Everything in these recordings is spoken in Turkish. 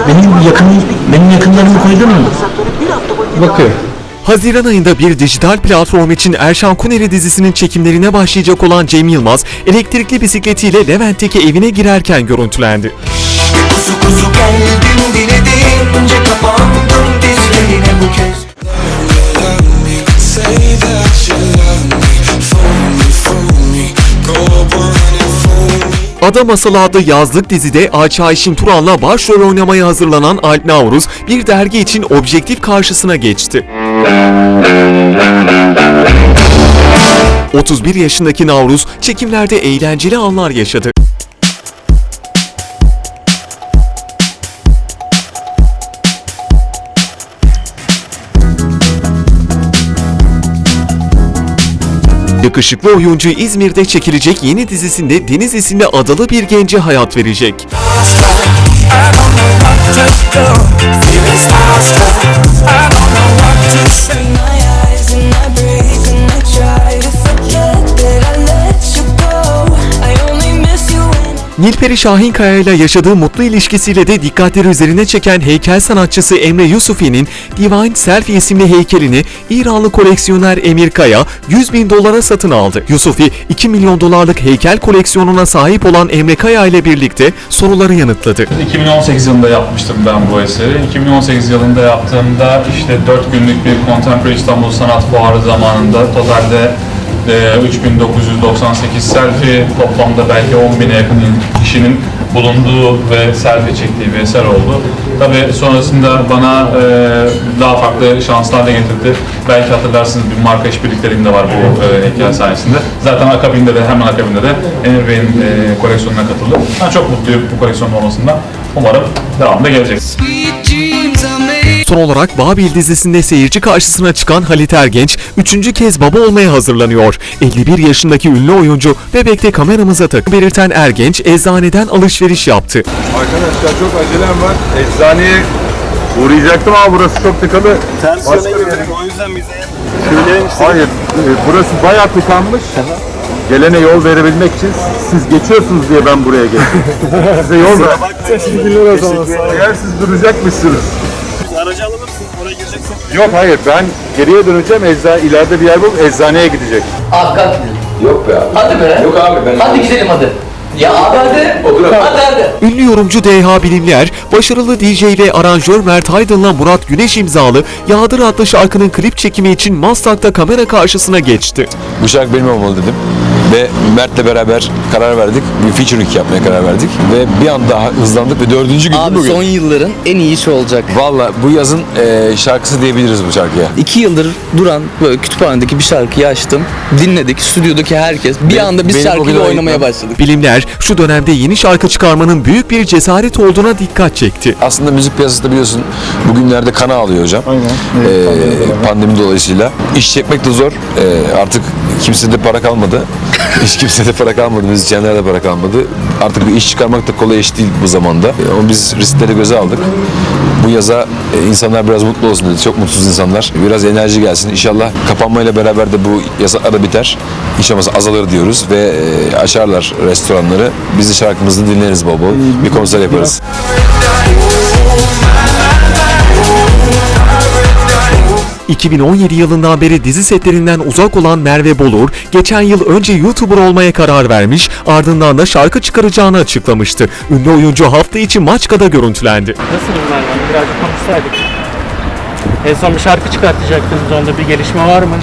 Benim yakın, benim yakınlarımı koydun mu? Bakıyor. Haziran ayında bir dijital platform için Erşan Kuneri dizisinin çekimlerine başlayacak olan Cem Yılmaz, elektrikli bisikletiyle Levent'teki evine girerken görüntülendi. Kuzu kuzu geldim dilediğince kapandım dizlerine bu kez Ada Masalı adlı yazlık dizide Ayça Ayşin Turan'la başrol oynamaya hazırlanan Alp Navruz bir dergi için objektif karşısına geçti. 31 yaşındaki Navruz çekimlerde eğlenceli anlar yaşadı. Yakışıklı oyuncu İzmir'de çekilecek yeni dizisinde Deniz isimli adalı bir gence hayat verecek. Nilperi Şahinkaya ile yaşadığı mutlu ilişkisiyle de dikkatleri üzerine çeken heykel sanatçısı Emre Yusufi'nin Divine Selfie isimli heykelini İranlı koleksiyoner Emir Kaya 100 bin dolara satın aldı. Yusufi 2 milyon dolarlık heykel koleksiyonuna sahip olan Emre Kaya ile birlikte soruları yanıtladı. 2018 yılında yapmıştım ben bu eseri. 2018 yılında yaptığımda işte 4 günlük bir Contemporary İstanbul Sanat Fuarı zamanında totalde e, 3998 selfie toplamda belki 10 bine yakın kişinin bulunduğu ve selfie çektiği bir eser oldu. Tabii sonrasında bana e, daha farklı şanslar da getirdi. Belki hatırlarsınız bir marka işbirliklerim de var bu e, heykel sayesinde. Zaten akabinde de hemen akabinde de Emir Bey'in e, koleksiyonuna katıldım. Ben çok mutluyum bu koleksiyonun olmasından. Umarım devamında gelecek. Sweet. Son olarak Babil dizisinde seyirci karşısına çıkan Halit Ergenç, üçüncü kez baba olmaya hazırlanıyor. 51 yaşındaki ünlü oyuncu bebekte kameramıza takı belirten Ergenç, eczaneden alışveriş yaptı. Arkadaşlar çok acelem var. Eczaneye uğrayacaktım ama burası çok tıkalı. Ters yöne girdik o yüzden bize söyleyelim istedik. Hayır, e, burası bayağı tıkanmış. Gelene yol verebilmek için siz geçiyorsunuz diye ben buraya geldim. Size yol ver. Teşekkürler o zaman. Eğer siz duracakmışsınız. Yok hayır ben geriye döneceğim. Ecza ileride bir yer bulup eczaneye gidecek. Abi kalk gidelim. Yok be abi. Hadi be. Yok abi ben. Hadi gidelim hadi. Ya abi hadi. Otur Hadi hadi. Ünlü yorumcu DH Bilimler, başarılı DJ ve aranjör Mert Aydın'la Murat Güneş imzalı Yağdır adlı şarkının klip çekimi için Maslak'ta kamera karşısına geçti. Bu şarkı benim olmalı dedim. Ve Mert'le beraber karar verdik. Bir featuring yapmaya karar verdik. Ve bir anda hızlandık ve dördüncü gün Abi bugün. son yılların en iyi işi olacak. Valla bu yazın e, şarkısı diyebiliriz bu şarkıya. İki yıldır duran böyle kütüphanedeki bir şarkıyı açtım. Dinledik. Stüdyodaki herkes. Bir Benim- anda biz benim o şarkıyla oynamaya başladık. Bilimler, şu dönemde yeni şarkı çıkarmanın büyük bir cesaret olduğuna dikkat çekti. Aslında müzik piyasasında biliyorsun bugünlerde kana alıyor hocam. Ee, pandemi dolayısıyla. İş çekmek de zor. Ee, artık kimsede para kalmadı. Hiç kimsede para kalmadı. Müzisyenlerde para kalmadı. Artık bir iş çıkarmak da kolay iş değil bu zamanda. Ee, Ama biz riskleri göze aldık. Bu yaza e, insanlar biraz mutlu olsun dedi. Çok mutsuz insanlar. Biraz enerji gelsin. İnşallah kapanmayla beraber de bu yasaklar da biter. Olmasa azalır diyoruz ve e, açarlar restoranları. Biz de şarkımızı dinleriz bol bol. Bir konser yaparız. 2017 yılından beri dizi setlerinden uzak olan Merve Bolur, geçen yıl önce YouTuber olmaya karar vermiş, ardından da şarkı çıkaracağını açıklamıştı. Ünlü oyuncu hafta içi Maçka'da görüntülendi. Nasılsınız Merve Hanım? Birazcık konuşsaydık. En son bir şarkı çıkartacaktınız. Onda bir gelişme var mı?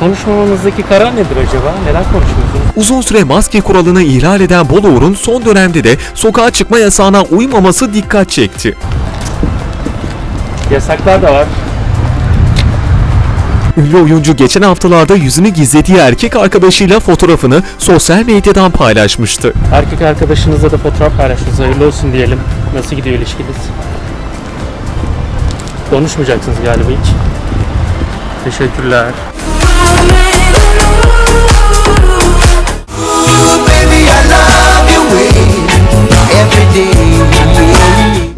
Konuşmamamızdaki karar nedir acaba? Neden konuşmuyorsunuz? Uzun süre maske kuralını ihlal eden Bolur'un son dönemde de sokağa çıkma yasağına uymaması dikkat çekti. Yasaklar da var. Ünlü oyuncu geçen haftalarda yüzünü gizlediği erkek arkadaşıyla fotoğrafını sosyal medyadan paylaşmıştı. Erkek arkadaşınızla da fotoğraf paylaştınız. Hayırlı olsun diyelim. Nasıl gidiyor ilişkiniz? Konuşmayacaksınız galiba hiç. Teşekkürler.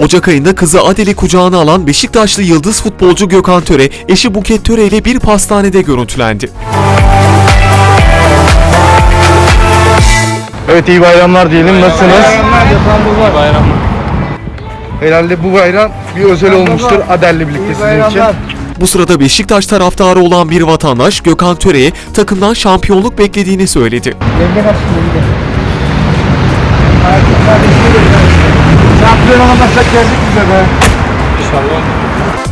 Ocak ayında kızı Adel'i kucağına alan Beşiktaşlı yıldız futbolcu Gökhan Töre, eşi Buket Töre ile bir pastanede görüntülendi. Evet iyi bayramlar diyelim. Nasılsınız? Herhalde bu bayram bir özel olmuştur Adel'le birlikte sizin için. Bu sırada Beşiktaş taraftarı olan bir vatandaş Gökhan Töre'ye takımdan şampiyonluk beklediğini söyledi. Buradan alamazsak geldik bize be. İnşallah.